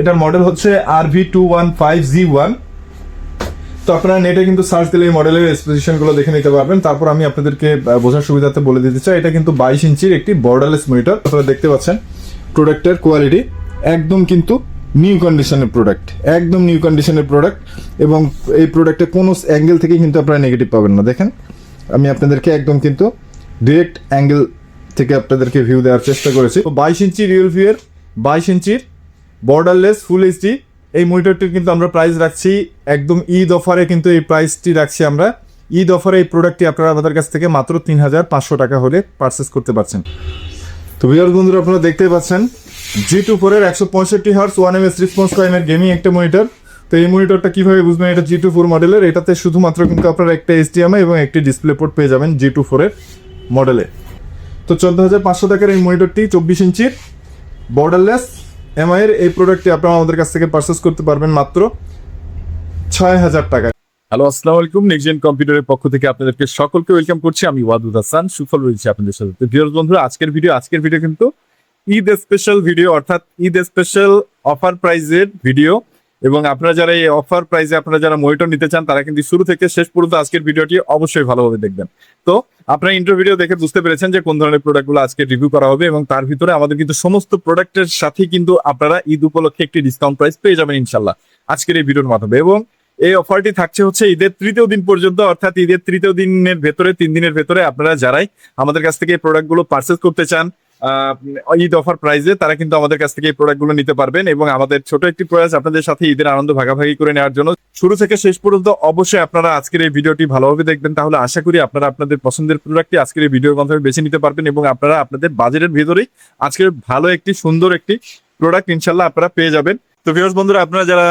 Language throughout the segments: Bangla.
এটার মডেল হচ্ছে R V two one five G one তো আপনারা নেটে কিন্তু সার্চ দিলে এই মডেলের স্পেসিফিকেশনগুলো দেখে নিতে পারবেন। তারপর আমি আপনাদেরকে বোঝার সুবিধাতে বলে দিতে চাই, এটা কিন্তু বাইশ ইঞ্চির একটি বর্ডারলেস মনিটর আপনারা দেখতে পাচ্ছেন প্রোডাক্টের কোয়ালিটি একদম কিন্তু নিউ কন্ডিশনের প্রোডাক্ট একদম নিউ কন্ডিশনের প্রোডাক্ট এবং এই প্রোডাক্টে কোনো অ্যাঙ্গেল থেকে কিন্তু আপনারা নেগেটিভ পাবেন না। দেখেন, আমি আপনাদেরকে একদম কিন্তু ডিরেক্ট অ্যাঙ্গেল থেকে আপনাদেরকে ভিউ দেওয়ার চেষ্টা করেছি। তো বাইশ ইঞ্চি রিয়েল ভিউয়ের বাইশ ইঞ্চির বর্ডারলেস ফুল এইচডি এই মনিটরটির কিন্তু আমরা প্রাইস রাখছি একদম ঈদ অফারে কিন্তু এই প্রাইসটি রাখছি আমরা। ঈদ অফারে এই প্রোডাক্টটি আপনারা আমাদের কাছ থেকে মাত্র তিন হাজার পাঁচশো টাকা হলে পারচেস করতে পারছেন। তো ভিউয়ার বন্ধুরা, আপনারা দেখতেই পাচ্ছেন জি টু ফোরের একশো পঁয়ষট্টি hertz one M S response টাইমের গেমিং একটা মনিটর তো এই মনিটরটা কীভাবে বুঝবেন? এটা জি টু ফোর মডেলের এটাতে শুধুমাত্র কিন্তু আপনারা একটা এইচডিএমআই এবং একটি ডিসপ্লে পোর্ট পেয়ে যাবেন জি টু ফোরের মডেলে তো চোদ্দ হাজার পাঁচশো টাকার এই মনিটরটি চব্বিশ ইঞ্চির বর্ডারলেস এমআই এর এই প্রোডাক্টটি আপনারা আমাদের কাছ থেকে পারচেস করতে পারবেন মাত্র ছয় হাজার টাকা হ্যালো আসসালামু আলাইকুম। নেক্সট কম্পিউটারের পক্ষ থেকে আপনাদেরকে সকলকে ওয়েলকাম করছি। আমি ওয়াদুদ হাসান, সুফল রয়েছে আপনাদের সাথে। তো বন্ধুরা, আজকের ভিডিও আজকের ভিডিও কিন্তু ঈদ স্পেশাল ভিডিও অর্থাৎ ঈদ স্পেশাল অফার প্রাইজের ভিডিও এবং আপনারা যারা এই অফার প্রাইজে আপনারা যারা মনিটর নিতে চান, তারা কিন্তু শুরু থেকে শেষ পর্যন্ত আজকের ভিডিওটি অবশ্যই ভালোভাবে দেখবেন। তো আপনারা ইন্টার ভিডিও দেখে বুঝতে পেরেছেন যে কোন ধরনের প্রোডাক্টগুলো আজকে রিভিউ করা হবে এবং তার ভিতরে আমাদের কিন্তু সমস্ত প্রোডাক্টের সাথে কিন্তু আপনারা ঈদ উপলক্ষে একটি ডিসকাউন্ট প্রাইস পেয়ে যাবেন ইনশাল্লাহ আজকের এই ভিডিওর মাধ্যমে। এবং এই অফারটি থাকছে হচ্ছে ঈদের তৃতীয় দিন পর্যন্ত, অর্থাৎ ঈদের তৃতীয় দিনের ভেতরে, তিন দিনের ভেতরে আপনারা যারাই আমাদের কাছ থেকে এই প্রোডাক্টগুলো পারচেস করতে চান ঈদ অফার প্রাইজে তারা কিন্তু আমাদের কাছ থেকে এই প্রোডাক্টগুলো নিতে পারবেন এবং আমাদের ছোট একটি প্রয়াস আপনাদের সাথে ঈদের আনন্দ ভাগাভাগি করে নেওয়ার জন্য। শুরু থেকে শেষ পর্যন্ত অবশ্যই আপনারা আজকের এই ভিডিওটি ভালোভাবে দেখবেন, তাহলে আশা করি আপনারা আপনাদের পছন্দের প্রোডাক্টটি আজকের এই ভিডিওর মাধ্যমে বেছে নিতে পারবেন এবং আপনারা আপনাদের বাজেটের ভেতরেই আজকের ভালো একটি, সুন্দর একটি প্রোডাক্ট ইনশাল্লাহ আপনারা পেয়ে যাবেন। তো ভিউয়ার্স বন্ধুরা, আপনারা যারা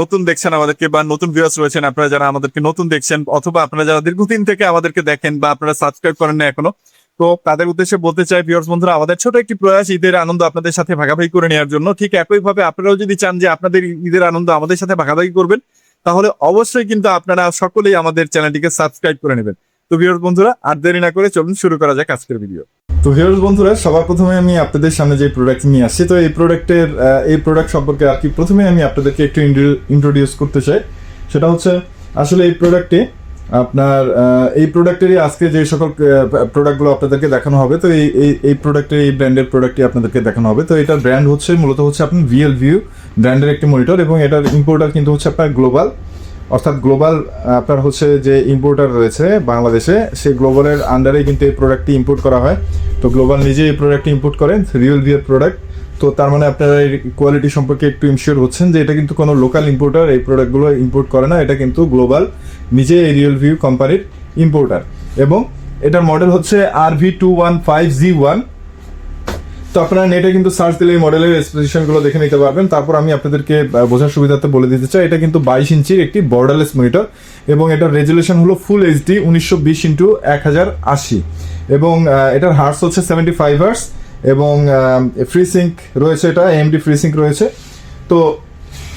নতুন দেখছেন আমাদেরকে বা নতুন ভিউয়ার্স রয়েছেন, আপনারা যারা আমাদেরকে নতুন দেখছেন অথবা আপনারা যারা দীর্ঘদিন থেকে আমাদেরকে দেখেন বা আপনারা সাবস্ক্রাইব করেন না এখনও তো তাদের উদ্দেশ্যে বলতে চাই ভিউয়ার্স বন্ধুরা, আমাদের ছোট একটি প্রয়াস, ঈদের আনন্দ আপনাদের সাথে ভাগাভাগি করে নেওয়ার জন্য। ঠিক একইভাবে আপনারাও যদি চান যে আপনাদের ঈদের আনন্দ আমাদের সাথে ভাগাভাগি করবেন, তাহলে অবশ্যই কিন্তু আপনারা সকলেই আমাদের চ্যানেলটিকে সাবস্ক্রাইব করে নেবেন। তো ভিউয়ার্স বন্ধুরা, আর দেরি না করে চলুন শুরু করা যাক আজকের ভিডিও তো ভিউয়ার্স বন্ধুরা, সবার প্রথমে আমি আপনাদের সামনে যে প্রোডাক্ট নিয়ে আসছি, তো এই প্রোডাক্টের এই প্রোডাক্ট সম্পর্কে আর কি প্রথমে আমি আপনাদেরকে একটু ইন্ট্রোডিউস করতে চাই। সেটা হচ্ছে, আসলে এই প্রোডাক্টে আপনার এই প্রোডাক্টেরই আজকে যে সকল প্রোডাক্টগুলো আপনাদেরকে দেখানো হবে, তো এই এই প্রোডাক্টের এই ব্র্যান্ডের প্রোডাক্টটি আপনাদেরকে দেখানো হবে। তো এটার ব্র্যান্ড হচ্ছে, মূলত হচ্ছে আপনার ভিএল ভিউ ব্র্যান্ডের একটি মনিটর এবং এটার ইম্পোর্টার কিন্তু হচ্ছে আপনার গ্লোবাল অর্থাৎ গ্লোবাল আপনার হচ্ছে যে ইম্পোর্টার রয়েছে বাংলাদেশে সেই গ্লোবালের আন্ডারে কিন্তু এই প্রোডাক্টটি ইম্পোর্ট করা হয়। তো গ্লোবাল নিজে এই প্রোডাক্টটি ইম্পোর্ট করেন রিয়েল ভিয়ার প্রোডাক্ট তো তার মানে আপনারা এই কোয়ালিটি সম্পর্কে একটু ইনশিওর হচ্ছেন যে এটা কিন্তু কোনো লোকাল ইম্পোর্টার এই প্রোডাক্টগুলো ইম্পোর্ট করে না, এটা কিন্তু গ্লোবাল নিজে এই রিয়েল ভিউ কোম্পানির ইম্পোর্টার এবং এটার মডেল হচ্ছে R V two one five G one তো আপনারা নেটে কিন্তু সার্চ দিলে এই মডেলের স্পেসিফিকেশনগুলো দেখে নিতে পারবেন। তারপর আমি আপনাদেরকে বোঝার সুবিধাতে বলে দিতে চাই, এটা কিন্তু বাইশ ইঞ্চির একটি বর্ডারলেস মনিটর এবং এটার রেজুলেশন হলো ফুল এইচডি উনিশশো বিশ ইন্টু এক হাজার আশি। এবং এটার হার্স হচ্ছে সেভেন্টি ফাইভ হার্স এবং ফ্রি সিঙ্ক রয়েছে এটা এমডি ফ্রি সিঙ্ক রয়েছে। তো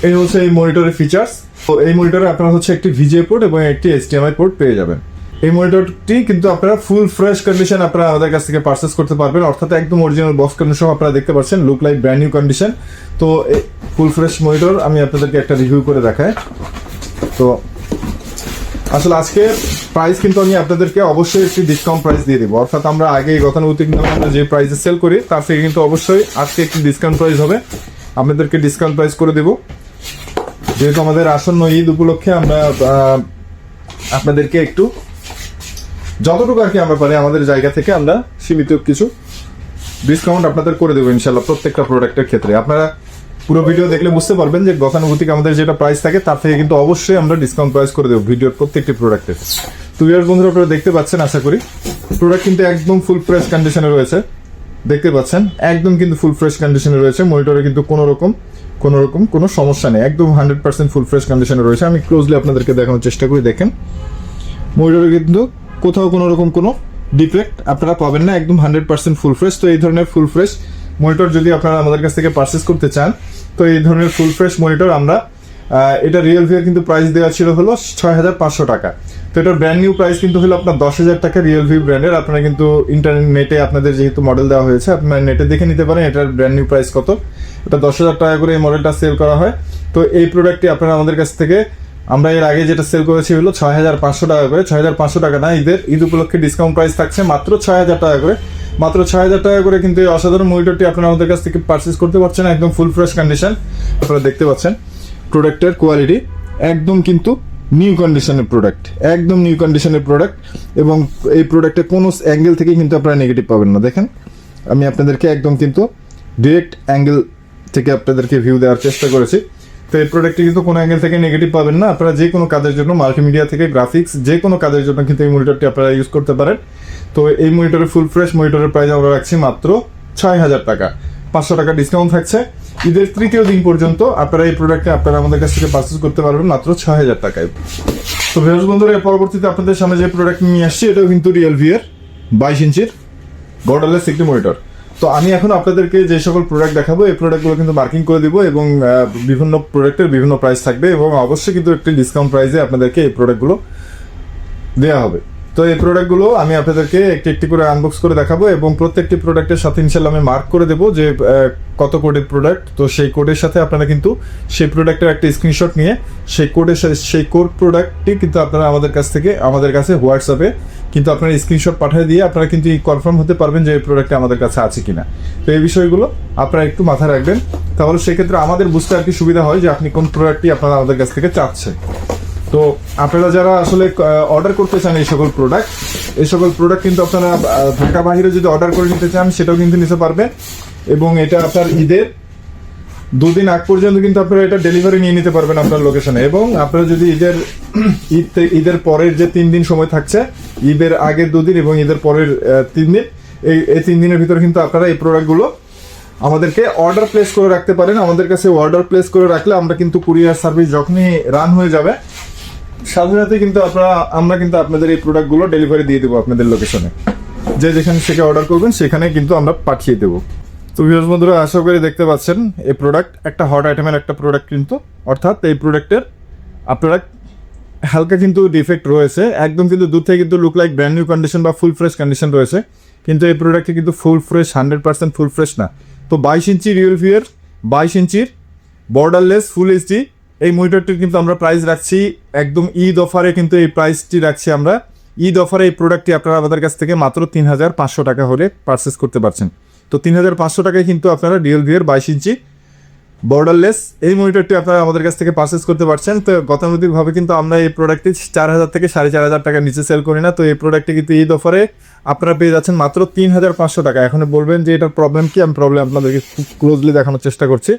এই হচ্ছে এই মনিটরের ফিচার্স তো এই মনিটরে আপনারা হচ্ছে একটি ভিজিএ পোর্ট এবং একটি এইচডিএমআই পোর্ট পেয়ে যাবেন। এই মনিটরটি কিন্তু আপনারা ফুল ফ্রেশ কন্ডিশন আপনারা আমাদের কাছ থেকে পারচেস করতে পারবেন। অর্থাৎ একদম অরিজিনাল বক্স কন্ডিশন আপনারা দেখতে পাচ্ছেন look like brand new condition তো ফুল ফ্রেশ মনিটর আমি আপনাদেরকে একটা রিভিউ করে দেখাই। তো আসলে আজকে প্রাইস কিন্তু আমি আপনাদেরকে অবশ্যই একটি ডিসকাউন্ট প্রাইস দিয়ে দেবো। অর্থাৎ আমরা আগে গতানুগতিক আমরা যে প্রাইসে সেল করি, তার থেকে কিন্তু অবশ্যই আজকে একটি ডিসকাউন্ট প্রাইস হবে। আপনাদেরকে ডিসকাউন্ট প্রাইস করে দেবো। যেহেতু আমাদের আসন্ন ঈদ উপলক্ষে আমরা আপনাদেরকে একটু যতটুকু আর কি আমরা পারি আমাদের জায়গা থেকে আমরা সীমিত কিছু ডিসকাউন্ট আপনাদের করে দেবো ইনশাল্লাহ প্রত্যেকটা প্রোডাক্টের ক্ষেত্রে। আপনারা পুরো ভিডিও দেখলে বুঝতে পারবেন যে গতানুগতিক আমাদের যেটা প্রাইস থাকে, তার থেকে কিন্তু অবশ্যই আমরা ডিসকাউন্ট প্রাইস করে দেবো ভিডিওর প্রত্যেকটি প্রোডাক্টের তো ইয়ার বন্ধুরা, আপনারা দেখতে পাচ্ছেন, আশা করি প্রোডাক্ট কিন্তু একদম ফুল ফ্রেশ কন্ডিশনে রয়েছে। দেখতে পাচ্ছেন, একদম কিন্তু ফুল ফ্রেশ কন্ডিশনে রয়েছে। মনিটরে কিন্তু কোনো রকম কোনো রকম কোনো সমস্যা নেই। একদম হান্ড্রেড পার্সেন্ট ফুল ফ্রেশ কন্ডিশনে রয়েছে। আমি ক্লোজলি আপনাদেরকে দেখানোর চেষ্টা করি, দেখেন। মনিটরে কিন্তু কোথাও কোনো রকম কোনো ডিফেক্ট আপনারা পাবেন না। একদম হান্ড্রেড পার্সেন্ট ফুল ফ্রেশ তো এই ধরনের ফুল ফ্রেশ মনিটর যদি আপনারা আমাদের কাছ থেকে পারচেস করতে চান তো এই ধরনের ফুল ফ্রেশ মনিটর আমরা এটা রিয়েল ভিয়ার কিন্তু প্রাইস দেওয়া ছিল হলো ছয় হাজার পাঁচশো টাকা। তো এটার ব্র্যান্ড নিউ প্রাইস কিন্তু হলো আপনার দশ হাজার টাকা রিয়েল ভি ব্র্যান্ডের আপনারা কিন্তু ইন্টারনেটে আপনাদের যেহেতু মডেল দেওয়া হয়েছে, আপনারা নেটে দেখে নিতে পারেন এটার ব্র্যান্ড নিউ প্রাইস কত। এটা দশ হাজার টাকা করে এই মডেলটা সেল করা হয়। তো এই প্রোডাক্টটি আপনারা আমাদের কাছ থেকে, আমরা এর আগে যেটা সেল করেছি হলো ছয় হাজার পাঁচশো টাকা করে। ছয় হাজার পাঁচশো টাকা না, ঈদের, ঈদ উপলক্ষে ডিসকাউন্ট প্রাইস থাকছে মাত্র ছয় হাজার টাকা করে। মাত্র ছয় হাজার টাকা করে কিন্তু এই অসাধারণ মনিটরটি আপনারা আমাদের কাছ থেকে পারচেস করতে পারছেন, একদম ফুল ফ্রেশ কন্ডিশন আপনারা দেখতে পাচ্ছেন। প্রোডাক্টের কোয়ালিটি একদম কিন্তু নিউ কন্ডিশনের প্রোডাক্ট একদম নিউ কন্ডিশনের প্রোডাক্ট এবং এই প্রোডাক্টের কোনো অ্যাঙ্গেল থেকে কিন্তু আপনারা নেগেটিভ পাবেন না। দেখেন, আমি আপনাদেরকে একদম কিন্তু ডিরেক্ট অ্যাঙ্গেল থেকে আপনাদেরকে ভিউ দেওয়ার চেষ্টা করেছি। তো এই প্রোডাক্টটি কিন্তু কোনো অ্যাঙ্গেল থেকে নেগেটিভ পাবেন না। আপনারা যে কোনো কাজের জন্য মাল্টিমিডিয়া থেকে গ্রাফিক্স যে কোনো কাজের জন্য কিন্তু এই মনিটরটি আপনারা ইউজ করতে পারেন। তো এই মনিটরের ফুল ফ্রেশ মনিটরের প্রাইস আমরা রাখছি মাত্র ছয় হাজার টাকা। পাঁচশো টাকা ডিসকাউন্ট থাকছে। ঈদের তৃতীয় দিন পর্যন্ত আপনারা এই প্রোডাক্টে আপনারা আমাদের কাছ থেকে পারচেস করতে পারবেন মাত্র ছয় হাজার টাকায়। তো ভিউয়ার্স বন্ধুরা পরবর্তীতে আপনাদের সামনে যে প্রোডাক্ট নিয়ে আসছি, এটাও কিন্তু রিয়েল ভিএর বাইশ ইঞ্চির বর্ডারলেস একটি মনিটর তো আমি এখন আপনাদেরকে যে সকল প্রোডাক্ট দেখাবো, এই প্রোডাক্টগুলো কিন্তু মার্কিং করে দিব এবং বিভিন্ন প্রোডাক্টের বিভিন্ন প্রাইস থাকবে এবং অবশ্যই কিন্তু একটি ডিসকাউন্ট প্রাইসে আপনাদেরকে এই প্রোডাক্টগুলো দেওয়া হবে। তো এই প্রোডাক্টগুলো আমি আপনাদেরকে একটি একটি করে আনবক্স করে দেখাবো এবং প্রত্যেকটি প্রোডাক্টের সাথে ইনশাল্লাহ আমি মার্ক করে দেবো যে কত কোডের প্রোডাক্ট তো সেই কোডের সাথে আপনারা কিন্তু সেই প্রোডাক্টের একটা স্ক্রিনশট নিয়ে সেই কোডের সাথে সেই কোড প্রোডাক্টটি কিন্তু আপনারা আমাদের কাছ থেকে, আমাদের কাছে হোয়াটসঅ্যাপে কিন্তু আপনারা স্ক্রিনশট পাঠিয়ে দিয়ে আপনারা কিন্তু কনফার্ম হতে পারবেন যে এই প্রোডাক্টটা আমাদের কাছে আছে কিনা। তো এই বিষয়গুলো আপনারা একটু মাথায় রাখবেন। তাহলে সেক্ষেত্রে আমাদের বুঝতে আর কি সুবিধা হয় যে আপনি কোন প্রোডাক্টটি আপনারা আমাদের কাছ থেকে চাচ্ছেন। তো আপনারা যারা আসলে অর্ডার করতে চান এই সকল প্রোডাক্ট এই সকল প্রোডাক্ট কিন্তু আপনারা ঢাকা বাহিরে যদি অর্ডার করে নিতে চান, সেটাও কিন্তু নিতে পারবেন। এবং এটা আপনার ঈদের দুদিন আগ পর্যন্ত কিন্তু আপনারা এটা ডেলিভারি নিয়ে নিতে পারবেন আপনার লোকেশনে এবং আপনারা যদি ঈদের ঈদ ঈদের পরের যে তিন দিন সময় থাকছে, ঈদের আগের দুদিন এবং ঈদের পরের তিন দিন, এই এই তিন দিনের ভিতরে কিন্তু আপনারা এই প্রোডাক্টগুলো আমাদেরকে অর্ডার প্লেস করে রাখতে পারেন। আমাদের কাছে অর্ডার প্লেস করে রাখলে আমরা কিন্তু কুরিয়ার সার্ভিস যখনই রান হয়ে যাবে সাথে কিন্তু আপনারা, আমরা কিন্তু আপনাদের এই প্রোডাক্টগুলো ডেলিভারি দিয়ে দেবো আপনাদের লোকেশনে যে যেখানে থেকে অর্ডার করবেন, সেখানে কিন্তু আমরা পাঠিয়ে দেবো। তো ভিউয়ার্স বন্ধুরা, আশা করি দেখতে পাচ্ছেন, এই প্রোডাক্ট একটা হট আইটেমের একটা প্রোডাক্ট কিন্তু, অর্থাৎ এই প্রোডাক্টের আপনারা হালকা কিন্তু ডিফেক্ট রয়েছে, একদম কিন্তু দূর থেকে কিন্তু look like brand new condition বা ফুল ফ্রেশ কন্ডিশন রয়েছে, কিন্তু এই প্রোডাক্টটি কিন্তু full fresh hundred percent full fresh না। তো বাইশ ইঞ্চি রিয়েল ভিউয়ের বাইশ ইঞ্চির বর্ডারলেস ফুল এইচডি এই মনিটরটির কিন্তু আমরা প্রাইস রাখছি একদম ঈদ অফারে কিন্তু এই প্রাইসটি রাখছি আমরা। ঈদ অফারে এই প্রোডাক্টটি আপনারা আমাদের কাছ থেকে মাত্র তিন হাজার পাঁচশো টাকা হলে পারচেস করতে পারছেন। তো তিন হাজার পাঁচশো টাকায় কিন্তু আপনারা রিয়েল ভিউয়ের বাইশ ইঞ্চি বর্ডারলেস এই মনিটরটি আপনারা আমাদের কাছ থেকে পারচেস করতে পারছেন। তো গতানুগতিকভাবে কিন্তু আমরা এই প্রোডাক্টটি চার হাজার থেকে সাড়ে চার হাজার টাকার নিচে সেল করি না। তো এই প্রোডাক্টটি কিন্তু ঈদ অফারে আপনারা পেয়ে যাচ্ছেন মাত্র তিন হাজার পাঁচশো টাকা। এখন বলবেন যে এটার প্রবলেম কি? আমি প্রবলেম আপনাদেরকে খুব ক্লোজলি দেখানোর চেষ্টা করছি।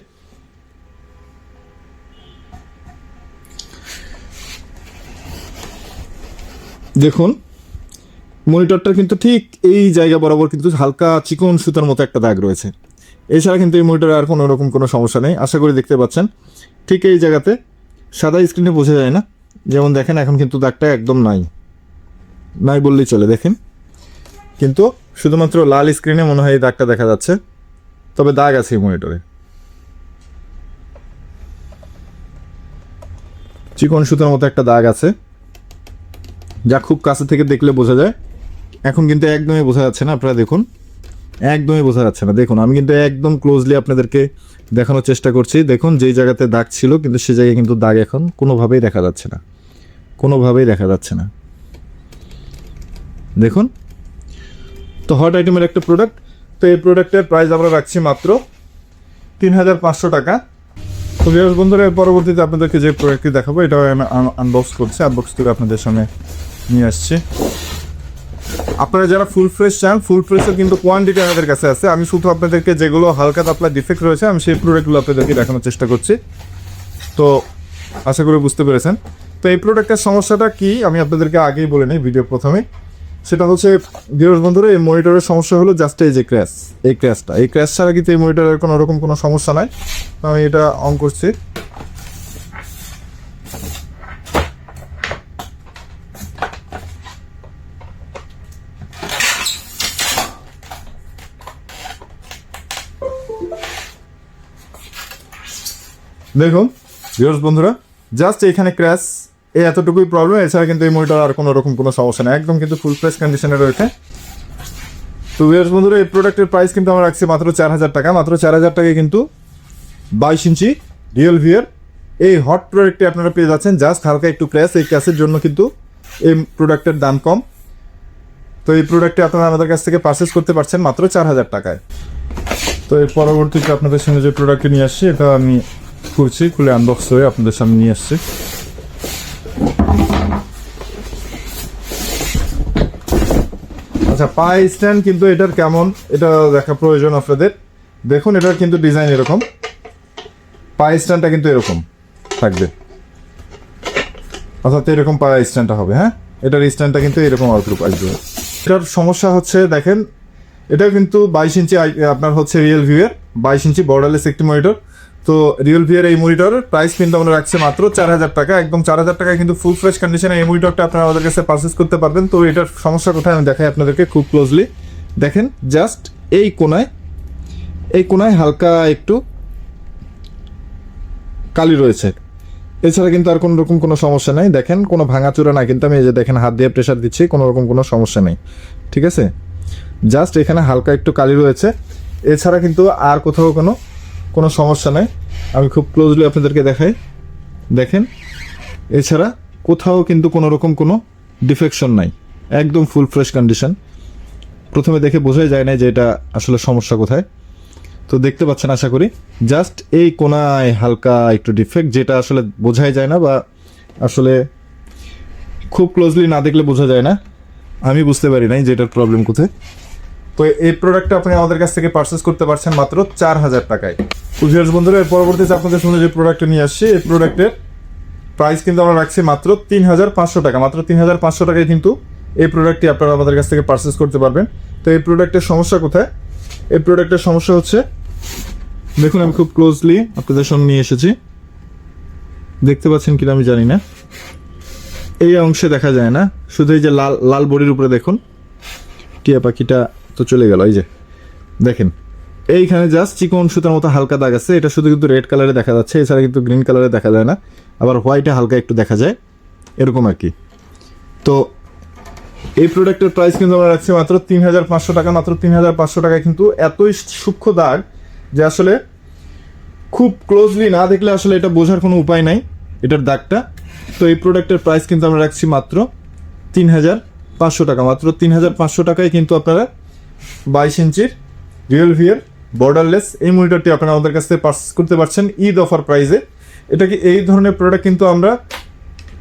দেখুন মনিটরটা কিন্তু ঠিক এই জায়গা বরাবর কিন্তু হালকা চিকন সুতার মতো একটা দাগ রয়েছে। এছাড়া কিন্তু এই মনিটরে আর কোনো রকম কোনো সমস্যা নেই। আশা করি দেখতে পাচ্ছেন। ঠিক এই জায়গাতে সাদা স্ক্রিনে বোঝা যায় না। যেমন দেখেন, এখন কিন্তু দাগটা একদম নাই। নাই বললেই চলে, দেখেন। কিন্তু শুধুমাত্র লাল স্ক্রিনে মনে হয় এই দাগটা দেখা যাচ্ছে। তবে দাগ আছে এই মনিটরে। চিকন সুতার মতো একটা দাগ আছে। যা খুব কাছে থেকে দেখলে বোঝা যায়। এখন কিন্তু একদমই বোঝা যাচ্ছে না, আপনারা দেখুন। একদমই বোঝা যাচ্ছে না। দেখুন, আমি কিন্তু একদম ক্লোজলি আপনাদেরকে দেখানোর চেষ্টা করছি। দেখুন, যেই জায়গাতে দাগ ছিল, কিন্তু সে জায়গায় কিন্তু দাগ এখন কোনোভাবেই দেখা যাচ্ছে না। কোনোভাবেই দেখা যাচ্ছে না। দেখুন। তো হট আইটেমের একটা প্রোডাক্ট তো এই প্রোডাক্টের প্রাইস আমরা রাখছি মাত্র তিন হাজার পাঁচশো টাকা। তো ভিউয়ার্স বন্ধুরা পরবর্তীতে আপনাদেরকে যে প্রোডাক্টটি দেখাবো, এটাও আমি আনবক্স করছি। আনবক্স করে আপনাদের সামনে নিয়ে আসছি। আপনারা যারা ফুল ফ্রেশ চান ফুল ফ্রেশের কিন্তু কোয়ান্টিটি আমাদের কাছে আছে। আমি শুধু আপনাদেরকে যেগুলো হালকা পাতলা ডিফেক্ট রয়েছে, আমি সেই প্রোডাক্টগুলো আপনাদেরকে দেখানোর চেষ্টা করছি। তো আশা করি বুঝতে পেরেছেন। তো এই প্রোডাক্টের সমস্যাটা কি, আমি আপনাদেরকে আগেই বলে নিই ভিডিও প্রথমে। সেটা হচ্ছে ভিউয়ার্স বন্ধুরা, এই মনিটরের সমস্যা হলো জাস্ট এই যে ক্র্যাশ এই ক্র্যাশটা এই ক্র্যাশ ছাড়া কিন্তু এই মনিটরের কোনো রকম কোনো সমস্যা নাই। আমি এটা অন করছি। দেখুন ভিউয়ার্স বন্ধুরা জাস্ট এখানে ক্র্যাশ এই এতটুকুই প্রবলেম এছাড়া কিন্তু এই মনিটর আর কোনো রকম কোনো সমস্যা নেই। একদম কিন্তু ফুল ফ্রেশ কন্ডিশনে রয়েছে। তো ভিউয়ার্স বন্ধুরা, এই প্রোডাক্টের প্রাইস কিন্তু আমরা রাখছি মাত্র চার হাজার টাকা। মাত্র চার হাজার টাকায় কিন্তু বাইশ ইঞ্চি রিয়েল ভিয়ার এই হট প্রোডাক্টটি আপনারা পেয়ে যাচ্ছেন জাস্ট হালকা একটু ক্র্যাশ এই ক্যাশের জন্য কিন্তু এই প্রোডাক্টের দাম কম। তো এই প্রোডাক্টটি আপনারা আমাদের কাছ থেকে পারচেস করতে পারছেন মাত্র চার হাজার টাকায়। তো এর পরবর্তীতে আপনাদের সঙ্গে যে প্রোডাক্টটি নিয়ে আসছি, এটা আমি খুলছি খুলে আনবক্স হয়ে আপনাদের সামনে নিয়ে আসছি আচ্ছা পাই স্ট্যান্ড কিন্তু এটার কেমন? এটা দেখা প্রয়োজন আপনাদের। দেখুন, এটার কিন্তু ডিজাইন এরকম। পাই স্ট্যান্ডটা কিন্তু এরকম থাকবে। অর্থাৎ এরকম পাই স্ট্যান্ডটা হবে হ্যাঁ? এটার স্ট্যান্ডটা কিন্তু এরকম আউটলুক আসবে। এটার সমস্যা হচ্ছে, দেখেন এটা কিন্তু বাইশ ইঞ্চি আপনার হচ্ছে রিয়েল ভিউয়ের বাইশ ইঞ্চি বর্ডারলেস একটি মনিটর তো রিয়েল ভিউয়ের এই মনিটরের প্রাইস কিন্তু আমরা রাখছি মাত্র চার হাজার টাকা। একদম চার হাজার টাকায় কিন্তু ফুল ফ্রেশ কন্ডিশনে এই মনিটরটা আপনারা আমাদের কাছে পারচেস করতে পারবেন। তো এটার সমস্যা কোথায় আমি দেখাই আপনাদেরকে খুব ক্লোজলি দেখেন জাস্ট এই কোনায় এই কোনায় হালকা একটু কালি রয়েছে। এছাড়া কিন্তু আর কোনো রকম কোনো সমস্যা নেই। দেখেন, কোনো ভাঙাচোরা না কিন্তু আমি এই যে দেখেন, হাত দিয়ে প্রেশার দিচ্ছি কোনো রকম কোনো সমস্যা নেই। ঠিক আছে? জাস্ট এখানে হালকা একটু কালি রয়েছে। এছাড়া কিন্তু আর কোথাও কোনো কোনো সমস্যা নাই। আমি খুব ক্লোজলি আপনাদেরকে দেখাই। দেখেন, এছাড়া কোথাও কিন্তু কোনো রকম কোনো ডিফেকশন নাই। একদম ফুল ফ্রেশ কন্ডিশন প্রথমে দেখে বোঝাই যায় না যে এটা আসলে সমস্যা কোথায়। তো দেখতে পাচ্ছেন, আশা করি। জাস্ট এই কোনায় হালকা একটু ডিফেক্ট যেটা আসলে বোঝাই যায় না বা আসলে খুব ক্লোজলি না দেখলে বোঝা যায় না। আমি বুঝতে পারি নাই যে এটার প্রবলেম কোথায়। তো এই প্রোডাক্টটা আপনি আমাদের কাছ থেকে পারচেস করতে পারছেন মাত্র চার হাজার টাকায়। ভিউয়ার্স বন্ধুরা, এর পরবর্তীতে আপনাদের সামনে যে প্রোডাক্টটা নিয়ে আসছি, এই প্রোডাক্টের প্রাইস কিন্তু আমরা রাখছি মাত্র তিন হাজার পাঁচশো টাকা। মাত্র তিন হাজার পাঁচশো টাকায় কিন্তু এই প্রোডাক্টটি আপনারা আমাদের কাছ থেকে পারচেস করতে পারবেন। তো এই প্রোডাক্টের সমস্যা কোথায়? এই প্রোডাক্টের সমস্যা হচ্ছে, দেখুন আমি খুব ক্লোজলি আপনাদের সামনে নিয়ে এসেছি। দেখতে পাচ্ছেন কিনা আমি জানি না। এই অংশে দেখা যায় না। শুধু এই যে লাল লাল বড়ির উপরে দেখুন। টিয়া পাখিটা তো চলে গেল, এই যে। দেখেন, এইখানে জাস্ট চিকন সুতার মতো হালকা দাগ আছে। এটা শুধু কিন্তু রেড কালারে দেখা যাচ্ছে, এছাড়া কিন্তু গ্রিন কালারে দেখা যায় না। আবার হোয়াইটে হালকা একটু দেখা যায়, এরকম আর কি। তো এই প্রোডাক্টের প্রাইস কিন্তু আমরা রাখছি মাত্র তিন হাজার পাঁচশো টাকা, মাত্র তিন হাজার পাঁচশো টাকায় কিন্তু এতই সূক্ষ্ম দাগ যে আসলে খুব ক্লোজলি না দেখলে আসলে এটা বোঝার কোনো উপায় নাই, এটার দাগটা। তো এই প্রোডাক্টের প্রাইস কিন্তু আমরা রাখছি মাত্র তিন হাজার পাঁচশো টাকা, মাত্র তিন হাজার পাঁচশো টাকায় কিন্তু আপনারা বাইশ ইঞ্চির রিয়েল ভিয়ার বর্ডারলেস এই মনিটরটি আপনারা আমাদের কাছ থেকে পারচেস করতে পারছেন ঈদ অফার প্রাইসে এটা কি এই ধরনের প্রোডাক্ট কিন্তু আমরা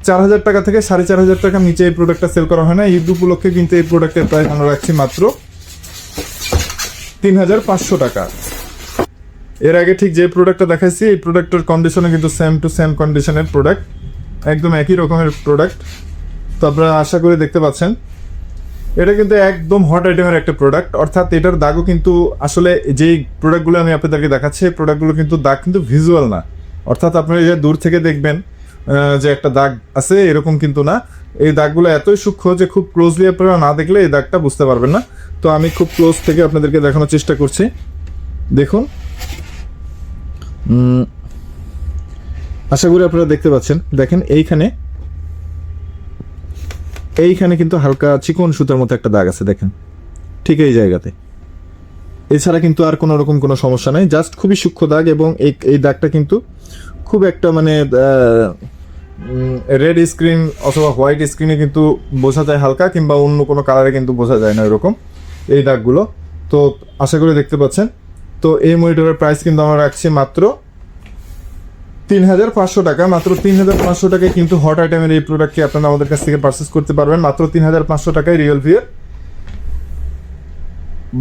চার হাজার টাকা থেকে সাড়ে চার হাজার টাকার নিচে এই প্রোডাক্টটা সেল করা হয় না। ঈদ উপলক্ষে কিন্তু এই প্রোডাক্টের প্রাইস আমরা রাখছি মাত্র তিন হাজার পাঁচশো টাকা। এর আগে ঠিক যে প্রোডাক্টটা দেখাইছি, এই প্রোডাক্টের কন্ডিশনে কিন্তু সেম টু সেম কন্ডিশনের প্রোডাক্ট একদম একই রকমের প্রোডাক্ট তো আপনারা আশা করে দেখতে পাচ্ছেন। এটা কিন্তু একদম হট আইটেমের একটা প্রোডাক্ট অর্থাৎ এটার দাগও কিন্তু আসলে যেই প্রোডাক্টগুলো আমি আপনাদেরকে দেখাচ্ছি, এই প্রোডাক্টগুলো কিন্তু দাগ কিন্তু ভিজুয়াল না। অর্থাৎ আপনারা যে দূর থেকে দেখবেন যে একটা দাগ আছে, এরকম কিন্তু না। এই দাগগুলো এতই সূক্ষ্ম যে খুব ক্লোজলি আপনারা না দেখলে এই দাগটা বুঝতে পারবেন না। তো আমি খুব ক্লোজ থেকে আপনাদেরকে দেখানোর চেষ্টা করছি। দেখুন। আশা করি আপনারা দেখতে পাচ্ছেন। দেখেন, এইখানে এইখানে কিন্তু হালকা চিকন সুতার মতো একটা দাগ আছে, দেখেন। ঠিক এই জায়গাতে। এছাড়া কিন্তু আর কোনো রকম কোনো সমস্যা নাই, জাস্ট খুবই সূক্ষ্ম দাগ এবং এই এই দাগটা কিন্তু খুব একটা মানে রেড স্ক্রিন অথবা হোয়াইট স্ক্রিনে কিন্তু বোঝা যায় হালকা কিংবা অন্য কোনো কালারে কিন্তু বোঝা যায় না এরকম এই দাগগুলো। তো আশা করি দেখতে পাচ্ছেন। তো এই মনিটরের প্রাইস কিন্তু আমরা রাখছি মাত্র তিন হাজার পাঁচশো টাকা, মাত্র তিন হাজার পাঁচশো টাকায় কিন্তু হট আইটেমের এই প্রোডাক্টটি আপনারা আমাদের কাছ থেকে পারচেস করতে পারবেন। মাত্র তিন হাজার পাঁচশো টাকায় রিয়েল ভিয়ার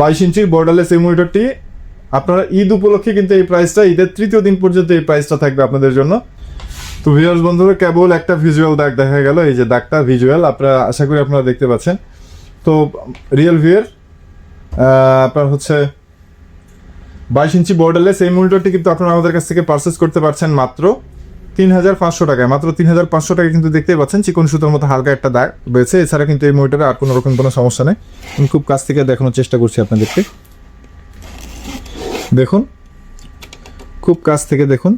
বাইশ ইঞ্চির বর্ডারলেস এই মনিটরটি আপনারা ঈদ উপলক্ষে কিন্তু এই প্রাইসটা ঈদের তৃতীয় দিন পর্যন্ত এই প্রাইসটা থাকবে আপনাদের জন্য। তো ভিউয়ার্স বন্ধুরা, কেবল একটা ভিজুয়াল দাগ দেখা গেল, এই যে দাগটা ভিজুয়াল আপনারা আশা করি আপনারা দেখতে পাচ্ছেন। তো রিয়েল ভিয়ার আপনার হচ্ছে বাইশ ইঞ্চি বর্ডারলেস এই মনিটরটি কিন্তু আপনারা আমাদের কাছ থেকে পারচেস করতে পারছেন মাত্র তিন হাজার পাঁচশো টাকায় মাত্র তিন হাজার পাঁচশো টাকা কিন্তু দেখতেই পাচ্ছেন, চিকন সুতোর মতো হালকা একটা দাগ রয়েছে। এছাড়া কিন্তু এই মনিটরে আর কোনো রকম কোনো সমস্যা নেই। আমি খুব কাছ থেকে দেখানোর চেষ্টা করছি আপনাদেরকে। দেখুন, খুব কাছ থেকে দেখুন,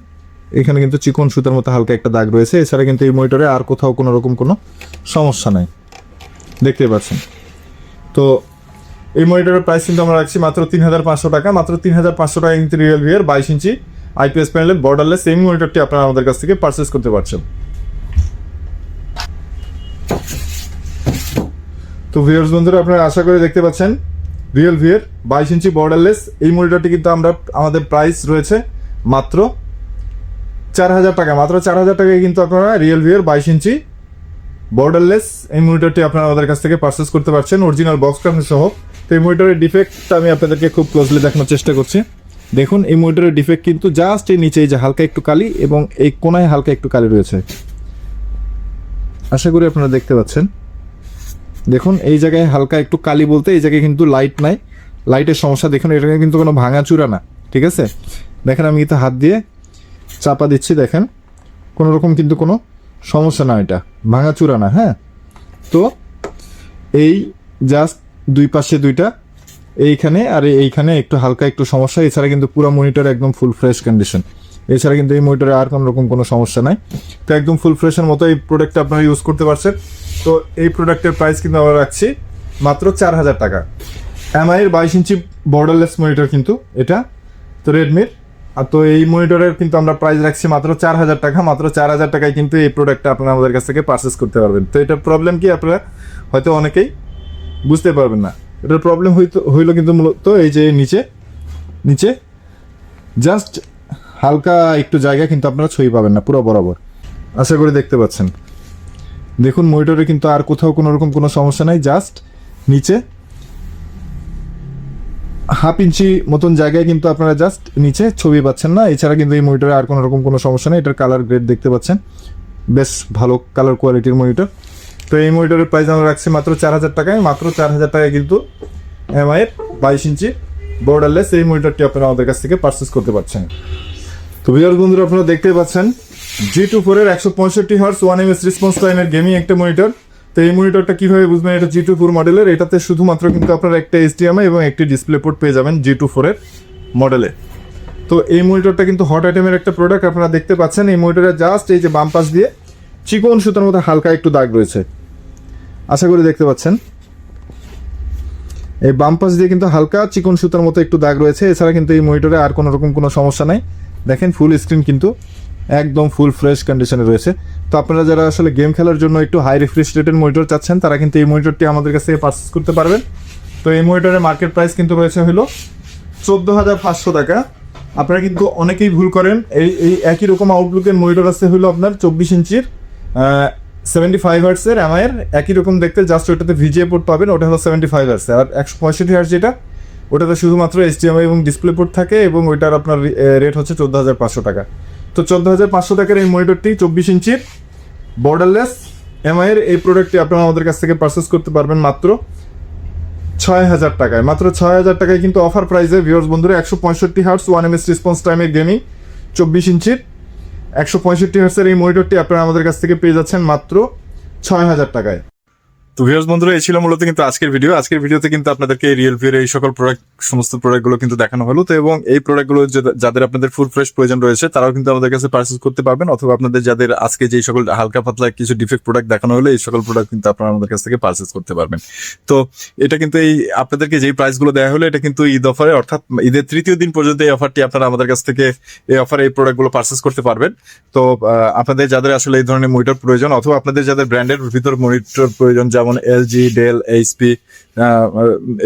এখানে কিন্তু চিকন সুতার মতো হালকা একটা দাগ রয়েছে। এছাড়া কিন্তু এই মনিটরে আর কোথাও কোনো রকম কোনো সমস্যা নেই। দেখতে পাচ্ছেন। তো এই মনিটরের প্রাইস কিন্তু আমরা রাখছি মাত্র তিন হাজার পাঁচশো টাকা, মাত্র তিন হাজার পাঁচশো টাকা কিন্তু রিয়েল ভিয়ার বাইশ ইঞ্চি আইপিএস প্যানেলের বর্ডারলেস এই মনিটরটি আপনারা আমাদের কাছ থেকে পারচেস করতে পারছেন। তো ভিউয়ার্স বন্ধুরা, আপনারা আশা করে দেখতে পাচ্ছেন রিয়েল ভিয়ার বাইশ ইঞ্চি বর্ডারলেস এই মনিটরটি কিন্তু আমরা, আমাদের প্রাইস রয়েছে মাত্র চার হাজার টাকা, মাত্র চার হাজার টাকায় কিন্তু আপনারা রিয়েল ভিয়ার বাইশ ইঞ্চি বর্ডারলেস এই মনিটরটি আপনারা আমাদের কাছ থেকে পারচেস করতে পারছেন অরিজিনাল বক্স কার্টন সহ। তো এই মনিটরের ডিফেক্ট আমি আপনাদেরকে খুব ক্লোজলি দেখানোর চেষ্টা করছি। দেখুন, এই মনিটরের ডিফেক্ট কিন্তু জাস্ট এই নিচে এই যে হালকা একটু কালি এবং এই কোনায় হালকা একটু কালি রয়েছে। আশা করি আপনারা দেখতে পাচ্ছেন। দেখুন, এই জায়গায় হালকা একটু কালি বলতে এই জায়গায় কিন্তু লাইট নাই। লাইটের সমস্যা দেখুন এটা কিন্তু কোনো ভাঙাচুরা না, ঠিক আছে? দেখেন, আমি কিন্তু হাত দিয়ে চাপা দিচ্ছি, দেখেন। কোনো রকম কিন্তু কোনো সমস্যা না এটা, ভাঙাচুরা না হ্যাঁ? তো এই জাস্ট দুই পাশে দুইটা, এইখানে আর এইখানে একটু হালকা একটু সমস্যা। এছাড়া কিন্তু পুরো মনিটর একদম ফুল ফ্রেশ কন্ডিশন এছাড়া কিন্তু এই মনিটরে আর কোনো রকম কোনো সমস্যা নাই। তো একদম ফুল ফ্রেশের মতো এই প্রোডাক্টটা আপনারা ইউজ করতে পারছেন। তো এই প্রোডাক্টের প্রাইস কিন্তু আমরা রাখছি মাত্র চার হাজার টাকা। এমআইয়ের বাইশ ইঞ্চি বর্ডারলেস মনিটর কিন্তু এটা। তো রেডমির আর তো এই মনিটরের কিন্তু আমরা প্রাইস রাখছি মাত্র চার হাজার টাকা। মাত্র চার হাজার টাকায় কিন্তু এই প্রোডাক্টটা আপনারা আমাদের কাছ থেকে পারচেস করতে পারবেন। তো এটা প্রবলেম কি আপনারা হয়তো অনেকেই বুঝতে পারবেন না। এটার প্রবলেম হইতো, হইল কিন্তু মূলত এই যে নিচে নিচে জাস্ট হালকা একটু জায়গা কিন্তু আপনারা ছবি পাবেন না, পুরো বরাবর। আশা করি দেখতে পাচ্ছেন। দেখুন মনিটরে কিন্তু আর কোথাও কোনো রকম কোনো সমস্যা নাই জাস্ট নিচে, হাফ ইঞ্চি মতন জায়গায় কিন্তু আপনারা জাস্ট নিচে ছবি পাচ্ছেন না। এছাড়া কিন্তু এই মনিটরে আর কোনো রকম কোনো সমস্যা নেই, এটার কালার গ্রেড দেখতে পাচ্ছেন। বেশ ভালো কালার কোয়ালিটির মনিটর তো এই মনিটরের প্রাইস আমরা রাখছি মাত্র চার হাজার টাকায়, মাত্র চার হাজার টাকায় কিন্তু এমআইয়ের বাইশ ইঞ্চি বর্ডারলেস এই মনিটরটি আপনারা আমাদের কাছ থেকে পারচেস করতে পারছেন। তো বিহার বন্ধুরা, আপনারা দেখতে পাচ্ছেন জি টু ফোরের একশো পঁয়ষট্টি hertz one M S response টাইমের গেমিং একটা মনিটর তো এই মনিটরটা কীভাবে বুঝবেন? এটা জি টু ফোর মডেলের এটাতে শুধুমাত্র কিন্তু আপনারা একটা এইচডিএমআই এবং একটি ডিসপ্লে পোর্ট পেয়ে যাবেন জি টু ফোরের মডেলে তো এই মনিটরটা কিন্তু হট আইটেমের একটা প্রোডাক্ট আপনারা দেখতে পাচ্ছেন, এই মনিটরে জাস্ট এই যে বাম পাশ দিয়ে চিকন সুতার মতো হালকা একটু দাগ রয়েছে। আশা করি দেখতে পাচ্ছেন। এই বাম পাশ দিয়ে কিন্তু হালকা চিকন সুতার মতো একটু দাগ রয়েছে। এছাড়া কিন্তু এই মনিটরে আর কোনো রকম কোনো সমস্যা নাই। দেখেন ফুল স্ক্রিন কিন্তু একদম ফুল ফ্রেশ কন্ডিশনে রয়েছে। তো আপনারা যারা আসলে গেম খেলার জন্য একটু হাই রিফ্রেশ রেটের মনিটর চাচ্ছেন, তারা কিন্তু এই মনিটরটি আমাদের কাছে পারচেস করতে পারবেন। তো এই মনিটরের মার্কেট প্রাইস কিন্তু রয়েছে হলো চোদ্দ হাজার পাঁচশো টাকা। আপনারা কিন্তু অনেকেই ভুল করেন। এই এই একই রকম আউটলুকের মনিটর আছে হলো আপনার চব্বিশ ইঞ্চির। সেভেন্টি ফাইভ হার্টসের এমআইয়ের একই রকম দেখতে জাস্ট ওটাতে ভিজিএ পোর্ট পাবেন, ওটা হলো সেভেন্টি ফাইভ হার্টস আর একশো পঁয়ষট্টি হার্টস যেটা, ওটাতে শুধুমাত্র এইচডিএমআই এবং ডিসপ্লে পোর্ট থাকে এবং ওইটার আপনার রেট হচ্ছে চোদ্দ হাজার পাঁচশো টাকা। তো চোদ্দ হাজার পাঁচশো টাকার এই মনিটরটি চব্বিশ ইঞ্চির বর্ডারলেস এমআইয়ের এই প্রোডাক্টটি আপনারা আমাদের কাছ থেকে পারচেস করতে পারবেন মাত্র ছয় হাজার টাকায়। মাত্র ছয় হাজার টাকায় কিন্তু অফার প্রাইসে ভিউয়ার্স বন্ধুরা, একশো পঁয়ষট্টি hertz one M S response টাইমের গেমিং চব্বিশ ইঞ্চির একশো পঁয়ষট্টি হার্সের এই মনিটরটি আপনারা আমাদের কাছ থেকে পেয়ে যাচ্ছেন মাত্র ছয় হাজার টাকায়। তো ভিউয়ার্স বন্ধুরা, এই ছিল মূলত কিন্তু আজকের ভিডিও আজকের ভিডিওতে কিন্তু আপনাদেরকে রিয়েল ভিউর এই সকল প্রোডাক্ট সমস্ত প্রোডাক্টগুলো কিন্তু দেখানো হলো। তো এবং এই প্রোডাক্টগুলো যাদের আপনাদের ফুল ফ্রেশ প্রয়োজন রয়েছে, তারাও কিন্তু আমাদের কাছে পারচেস করতে পারবেন। অথবা আপনাদের যাদের আজকে যে সকল হালকা পাতলা কিছু ডিফেক্ট প্রোডাক্ট দেখানো হলো, এই সকল প্রোডাক্ট কিন্তু আপনারা আমাদের কাছ থেকে পারচেস করতে পারবেন। তো এটা কিন্তু এই আপনাদেরকে যেই প্রাইসগুলো দেওয়া হলো, এটা কিন্তু ঈদ অফারে অর্থাৎ ঈদের তৃতীয় দিন পর্যন্ত এই অফারটি আপনারা আমাদের কাছ থেকে এই অফারে এই প্রোডাক্টগুলো পারচেস করতে পারবেন। তো আপনাদের যাদের আসলে এই ধরনের মনিটর প্রয়োজন, অথবা আপনাদের যাদের ব্র্যান্ডের ভিতর মনিটর প্রয়োজন, যেমন এলজি ডেল এইচপি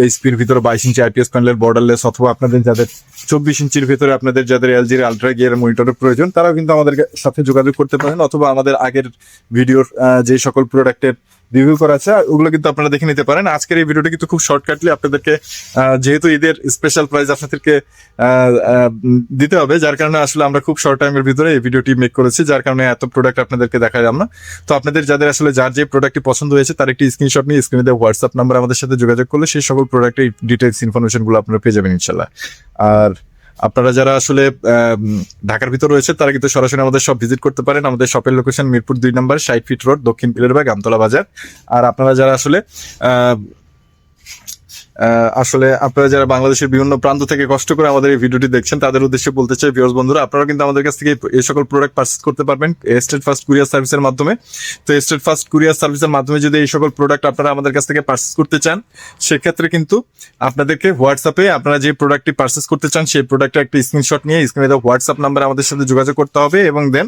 এইচপির ভিতরে বাইশ ইঞ্চি আইপিএস প্যানেলের বর্ডারলেস অথবা আপনাদের যাদের চব্বিশ ইঞ্চির ভিতরে আপনাদের যাদের এলজির আলট্রা গিয়ার মনিটরের প্রয়োজন, তারাও কিন্তু আমাদের সাথে যোগাযোগ করতে পারেন অথবা আমাদের আগের ভিডিওর যে সকল প্রোডাক্টের রিভিউ করা আছে ওগুলো কিন্তু আপনারা দেখে নিতে পারেন। আজকের এই ভিডিওটা কিন্তু খুব শর্টকাটলি আপনাদেরকে যেহেতু ঈদের স্পেশাল প্রাইজ আপনাদেরকে দিতে হবে, যার কারণে আসলে আমরা খুব শর্ট টাইমের ভিতরে এই ভিডিওটি মেক করেছি, যার কারণে এত প্রোডাক্ট আপনাদেরকে দেখালাম না। তো আপনাদের যাদের আসলে যার যে প্রোডাক্টটি পছন্দ হয়েছে, তার একটি স্ক্রিনশট নিয়ে স্ক্রিনে দেওয়া হোয়াটসঅ্যাপ নাম্বার আমাদের সাথে যোগাযোগ করলে, সেই সকল প্রোডাক্টের ডিটেলস ইনফরমেশনগুলো আপনারা পেয়ে যাবেন ইনশাল্লাহ আর আপনারা যারা আসলে ঢাকার ভিতর রয়েছে তারা কিন্তু সরাসরি আমাদের সব ভিজিট করতে পারেন। আমাদের শপের লোকেশন মিরপুর দুই নম্বর, ষাট ফিট রোড দক্ষিণ পিলের বাগ আমতলা বাজার। আর আপনারা যারা আসলে আসলে আপনারা যারা বাংলাদেশের বিভিন্ন প্রান্ত থেকে কষ্ট করে আমাদের এই ভিডিওটি দেখছেন, তাদের উদ্দেশ্যে বলতে চাই ভিউয়ার্স বন্ধুরা আপনারা কিন্তু আমাদের কাছ থেকে এই সকল প্রোডাক্ট পারচেস করতে পারবেন স্টেট ফার্স্ট কুরিয়ার সার্ভিসের মাধ্যমে। তো স্টেট ফার্স্ট কুরিয়ার সার্ভিসের মাধ্যমে যদি এই সকল প্রোডাক্ট আপনারা আমাদের কাছ থেকে পারচেস করতে চান, সেক্ষেত্রে কিন্তু আপনাদেরকে হোয়াটসঅ্যাপে আপনারা যে প্রোডাক্টটি পারচেস করতে চান, সেই প্রোডাক্টের একটা স্ক্রিনশট নিয়ে স্ক্রিনে হোয়াটসঅ্যাপ নাম্বার আমাদের সাথে যোগাযোগ করতে হবে এবং দেন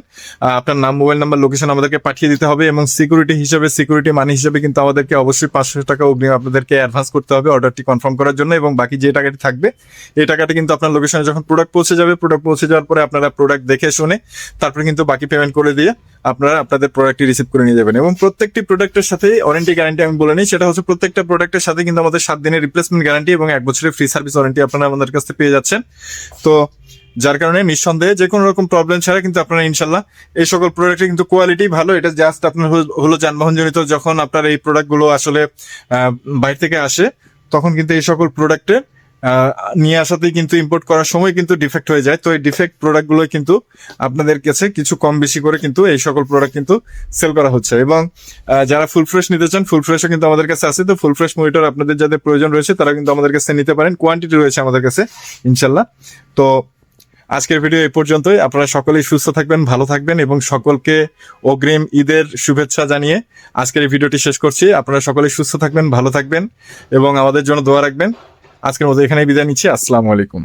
আপনার নাম মোবাইল নাম্বার লোকেশন আমাদেরকে পাঠিয়ে দিতে হবে এবং সিকিউরিটি হিসাবে সিকিউরিটি মানি হিসাবে কিন্তু আমাদেরকে অবশ্যই পাঁচশো টাকা অগ্রিম আপনাদেরকে অ্যাডভান্স করতে হবে অর্ডারটি কনফার্ম করার জন্য এবং বাকি যে টাকাটি থাকবে, এই টাকাটি কিন্তু আপনার লোকেশনে যখন প্রোডাক্ট পৌঁছে যাবে প্রোডাক্ট পৌঁছে যাওয়ার পরে আপনারা প্রোডাক্ট দেখে শুনে তারপরে কিন্তু বাকি পেমেন্ট করে দিয়ে আপনারা আপনাদের প্রোডাক্টটি রিসিভ করে নিয়ে যাবেন। এবং প্রত্যেকটি প্রোডাক্টের সাথে ওয়ারেন্টি গ্যারান্টি আমি বলে নিই, সেটা হচ্ছে প্রত্যেকটা প্রোডাক্টের সাথে কিন্তু আমাদের সাত দিনের রিপ্লেসমেন্ট গ্যারান্টি এবং এক বছরের ফ্রি সার্ভিস ওয়ারেন্টি আপনারা আমাদের কাছ থেকে পেয়ে যাচ্ছেন। তো যার কারণে নিঃসন্দেহে যে কোনো রকম প্রবলেম ছাড়া কিন্তু আপনারা ইনশাল্লাহ এই সকল প্রোডাক্টের কিন্তু কোয়ালিটি ভালো। এটা জাস্ট আপনার হল- হলো যানবাহন জনিত যখন আপনার এই প্রোডাক্টগুলো আসলে বাইরে থেকে আসে তখন কিন্তু এই সকল প্রোডাক্টে নিয়ে আসাতেই কিন্তু ইম্পোর্ট করার সময় কিন্তু ডিফেক্ট হয়ে যায়। তো এই ডিফেক্ট প্রোডাক্টগুলো কিন্তু আপনাদের কাছে কিছু কম বেশি করে কিন্তু এই সকল প্রোডাক্ট কিন্তু সেল করা হচ্ছে। এবং যারা ফুল ফ্রেশ নিতে চান ফুল ফ্রেশও কিন্তু আমাদের কাছে আছে। তো ফুল ফ্রেশ মনিটর আপনাদের যাদের প্রয়োজন রয়েছে তারা কিন্তু আমাদের কাছে নিতে পারেন। কোয়ান্টিটি রয়েছে আমাদের কাছে, ইনশাল্লাহ। তো আজকের ভিডিও এই পর্যন্তই। আপনারা সকলেই সুস্থ থাকবেন, ভালো থাকবেন এবং সকলকে অগ্রিম ঈদের শুভেচ্ছা জানিয়ে আজকের এই ভিডিওটি শেষ করছি। আপনারা সকলেই সুস্থ থাকবেন, ভালো থাকবেন এবং আমাদের জন্য দোয়া রাখবেন। আজকের মতো এখানেই বিদায় নিচ্ছি। আসসালামু আলাইকুম।